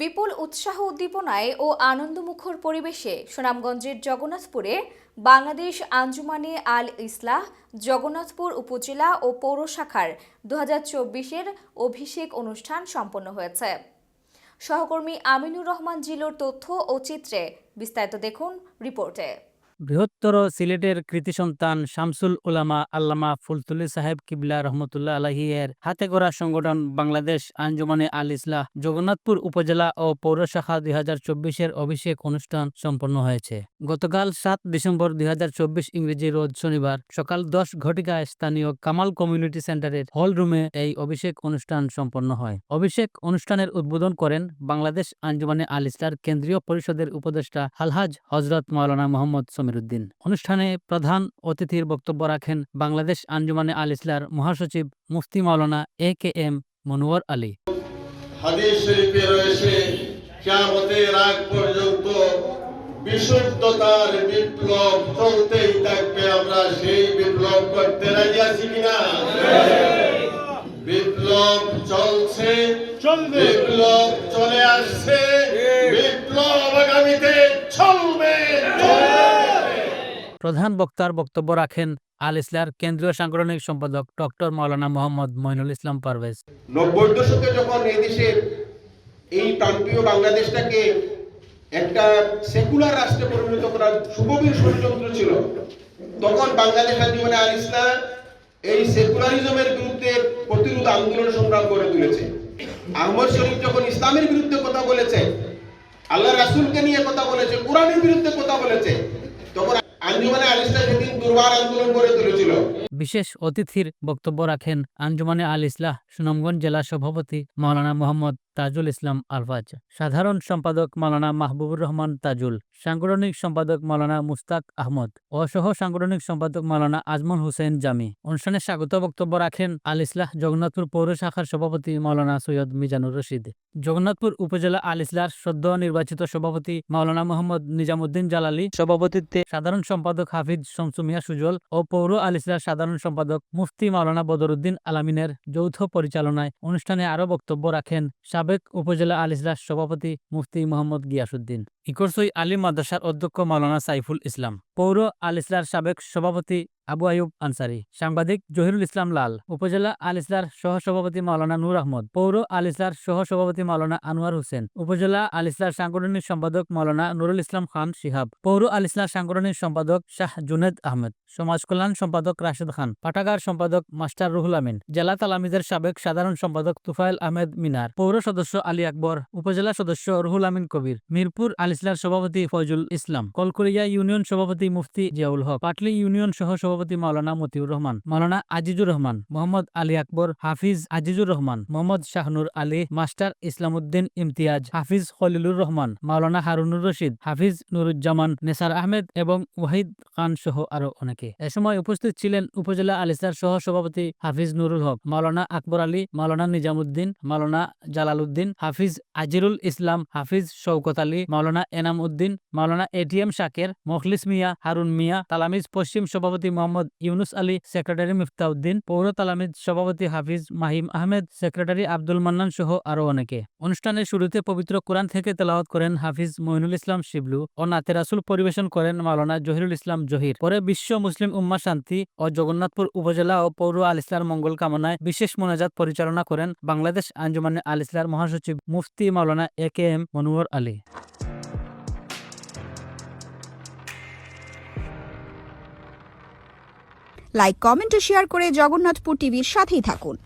বিপুল উৎসাহ উদ্দীপনায় ও আনন্দমুখর পরিবেশে সুনামগঞ্জের জগন্নাথপুরে বাংলাদেশ আঞ্জুমানে আল ইসলাহ, জগন্নাথপুর উপজেলা ও পৌর শাখার দু হাজার অভিষেক অনুষ্ঠান সম্পন্ন হয়েছে। সহকর্মী আমিনুর রহমান জিলোর তথ্য ও চিত্রে বিস্তারিত দেখুন রিপোর্টে। বৃহত্তর সিলেটের কৃতি সন্তান শামসুল উলামা আল্লামা ফুলতুলি সাহেব কিবলা রহমতুল্লাহ আলাহিয়ের হাতে গড়া সংগঠন বাংলাদেশ আঞ্জুমানে আল ইসলাহ জগন্নাথপুর উপজেলা ও পৌর শাখা দুই হাজার চব্বিশের অভিষেক অনুষ্ঠান সম্পন্ন হয়েছে। গতকাল সাত ডিসেম্বর দুই হাজার চব্বিশ ইংরেজি রোজ শনিবার সকাল দশ ঘটিকায় স্থানীয় কামাল কমিউনিটি সেন্টারের হল রুমে এই অভিষেক অনুষ্ঠান সম্পন্ন হয়। অভিষেক অনুষ্ঠানের উদ্বোধন করেন বাংলাদেশ আঞ্জুমানে আল ইসলার কেন্দ্রীয় পরিষদের উপদেষ্টা হালহাজ হজরত মাওলানা মোহাম্মদ সমীরুদ্দিন অনুষ্ঠানে প্রধান অতিথির বক্তব্য রাখেন বাংলাদেশ আঞ্জুমানে আল ইসলার মহাসচিব Mufti Maulana A K M Monowar Ali. হাদিস শরীফে রয়েছে কিয়ামতের আগ পর্যন্ত বিশুদ্ধতার বিপ্লব চলতেই থাকবে আমরা সেই বিপ্লব করতে রাজি আছি কিনা? বিপ্লব চলছে বিপ্লব চলে আসছে বিপ্লব আগামীতে চলবে। প্রধান বক্তার বক্তব্য রাখেন আল ইসলার কেন্দ্রীয় সাংগঠনিক সম্পাদক ডক্টর মাওলানা মোহাম্মদ মইনুল ইসলাম পারভেজ। নব্বই দশকে যখন এই দেশের এই প্রান্তীয় বাংলাদেশটাকে একটা সেকুলার রাষ্ট্রে পরিণত করার সুগভীর ষড়যন্ত্র ছিল, তখন বাংলাদেশ আঞ্জুমানে আল ইসলাম এই সেকুলারিজমের বিরুদ্ধে প্রতিরোধ আন্দোলন সংগ্রাম করে তুলেছে। আহমদ শরীফ যখন ইসলামের বিরুদ্ধে কথা বলেছে, আল্লাহ রাসুলকে নিয়ে কথা বলেছে, কোরআনের বিরুদ্ধে কথা বলেছে, তখন বিশেষ অতিথির বক্তব্য রাখেন আঞ্জুমানে আল ইসলাহ সুনামগঞ্জ জেলা সভাপতি মাওলানা মোহাম্মদ তাজুল ইসলাম আলফাজ। সাধারণ সম্পাদক মালানা মাহবুবুর রহমান তাজুল। সাংগঠনিক সম্পাদক মালানা মুস্তাক আহমদ ও সহ সাংগঠনিক সম্পাদক মালানা আজমল হোসেন জামি। অনুষ্ঠানে স্বাগত বক্তব্য রাখেন আল ইসলাহ জগন্নাথপুর পৌর শাখার সভাপতি মাওলানা সৈয়দ মিজানুর রশিদ। জগন্নাথপুর উপজেলা আল ইসলার সদ্য নির্বাচিত সভাপতি মাওলানা মোহাম্মদ নিজামুদ্দিন জালালি। সভাপতিত্বে সাধারণ সম্পাদক হাফিজ শমসুমিয়া সুজল ও পৌর আল ইসলার সাধারণ সম্পাদক মুফতি মাওলানা বদরুদ্দিন আলামিনের যৌথ পরিচালনায় অনুষ্ঠানে আরও বক্তব্য রাখেন উপজেলা আল ইসলার সভাপতি মুফতি মোহাম্মদ গিয়াসুদ্দিন ইকরসই আলী মাদ্রাসার অধ্যক্ষ মাওলানা সাইফুল ইসলাম। পৌর আল ইসলার সাবেক সভাপতি আবু আয়ুব আনসারি। সাংবাদিক জহিরুল ইসলাম লাল। উপজেলা আল ইসলার সহসভাপতি মাওলানা নূর আহমদ। পৌর আল ইসলার সহসভাপতি মাওলানা আনোয়ার হোসেন। উপজেলা আল ইসলার সাংগঠনিক সম্পাদক মাওলানা নুরুল ইসলাম খান শিহাব। পৌর আল ইসলার সাংগঠনিক সম্পাদক শাহ জুনেদ আহমেদ। সমাজ কল্যাণ সম্পাদক রাশেদ খান। পাটাগার সম্পাদক মাস্টার রুহুল আমিন। জেলা তালামিদের সাবেক সাধারণ সম্পাদক তুফাইল আহমেদ মিনার। পৌর সদস্য আলী আকবর। উপজেলা সদস্য রুহুল আমিন কবির। মিরপুর আল ইসলার সভাপতি ফয়জুল ইসলাম। কলকরিয়া ইউনিয়ন সভাপতি মুফতি জিয়াউল হক। পাটলি ইউনিয়ন সহ সভাপতি মাওলানা মতিউর রহমান, মাওলানা আজিজুর রহমান, মোহাম্মদ আলী আকবর হাফিজ আজিজুর রহমান, মোহাম্মদ শাহনুর আলী মাস্টার ইসলামউদ্দিন ইমতিয়াজ হাফিজ খলিলুর রহমান, মাওলানা হারুনুর রশিদ হাফিজ নুরুজ্জামান, নেসার আহমেদ এবং ওয়াহিদ খান সহ আরও অনেকে। এ সময় উপস্থিত ছিলেন উপজেলা আলিসার সহ সভাপতি Hafiz Nurul Haque, Maulana Akbar Ali, Maulana Nizamuddin Maulana Jalaluddin, Hafiz Azirul Islam, Hafiz Shawkat Ali, Maulana Enam Uddin Maulana A T M Shaker, Mokhlis Mia, Harun Mia, Talamiz পশ্চিম সভাপতি মোহাম্মদ ইউনুস আলী, সেক্রেটারি মিফতাউদ্দিন, পৌর তালামিজ সভাপতি হাফিজ মাহিম আহমেদ, সেক্রেটারি আব্দুল মান্নান সহ আরও অনেকে। অনুষ্ঠানের শুরুতে পবিত্র কোরআন থেকে তেলাওয়াত করেন হাফিজ মইনুল ইসলাম শিবলু ও নাতে রাসুল পরিবেশন করেন মাওলানা জহিরুল ইসলাম জহির। পরে বিশ্ব মুসলিম উম্মা শান্তি ও জগন্নাথপুর উপজেলা ও পৌর আল ইসলার মঙ্গল কামনায় বিশেষ মোনাজাত পরিচালনা করেন বাংলাদেশ আঞ্জুমানে আল ইসলার মহাসচিব Mufti Maulana A K M Monowar Ali. Like comment O share করে জগন্নাথপুর টিভির সাথেই থাকুন।